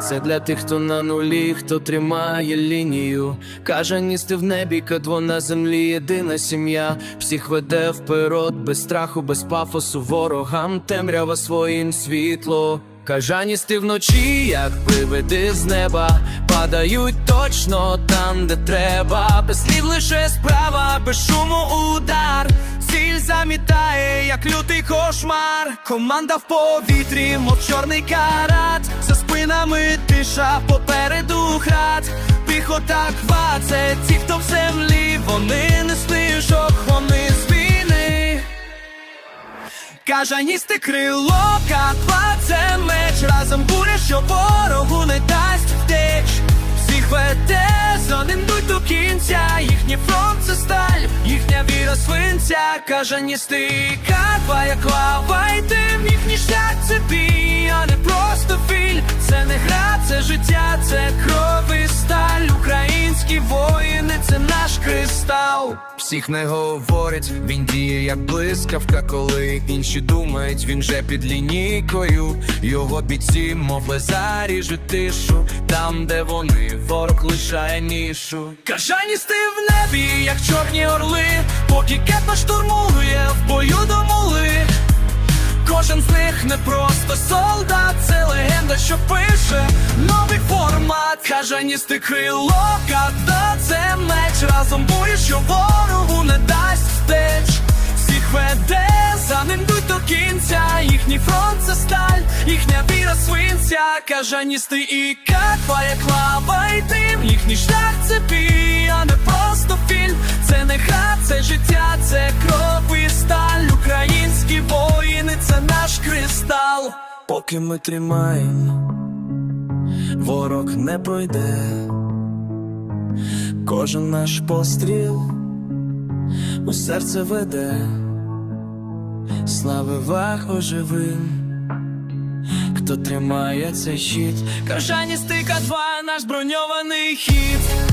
Це для тих, хто на нулі, хто тримає лінію. Каже, ністи в небі, кадво на землі, єдина сім'я. Всіх веде вперед, без страху, без пафосу, ворогам темрява своїм світло. Кажаністи вночі, як привиди з неба, падають точно там, де треба. Без слів лише справа, без шуму удар. Замітає, як лютий кошмар. Команда в повітрі, мов чорний карат. За спинами тиша, попереду храд. Піхота ква, це ті, хто в землі, вони не слишок, вони з війни. Кажаністи крило, катва це меч Разом буря, що ворогу не дасть втеч Всіх веде, кінця Їхній фронт це сталь, їхня віра свинця Кажаністи катва, як лава й в Їхній шлях це бій, а не просто філь. Це не гра, це життя, це кров це наш кристал Всіх не говорять, він діє як блискавка, коли інші думають, він же під лінійкою. Його бійці, мов лезарі, ріжуть тишу, там, де вони, ворог лишає нішу. Кажаністи в небі, як чорні орли, поки кетма штурмує в бою до мули. Кожен з них не просто солдат, це легенда, що пише новий формат. Кажаністи крило, када меч разом бурі, що ворогу не дасть втеч. Всіх веде, за ним йдуть до кінця. Їхній фронт це сталь, їхня віра свинця. Кажаністи і катва, як лава й дим. Їхній шлях це бій, а не просто фільм. Це не гра, це життя, це кров і сталь. Українські воїни, це наш кристал. Поки ми тримаємо, ворог не пройде. Кожен наш постріл у серце веде, слави вахо живим, хто тримає цей щит, Кажані стика два, наш броньований хід.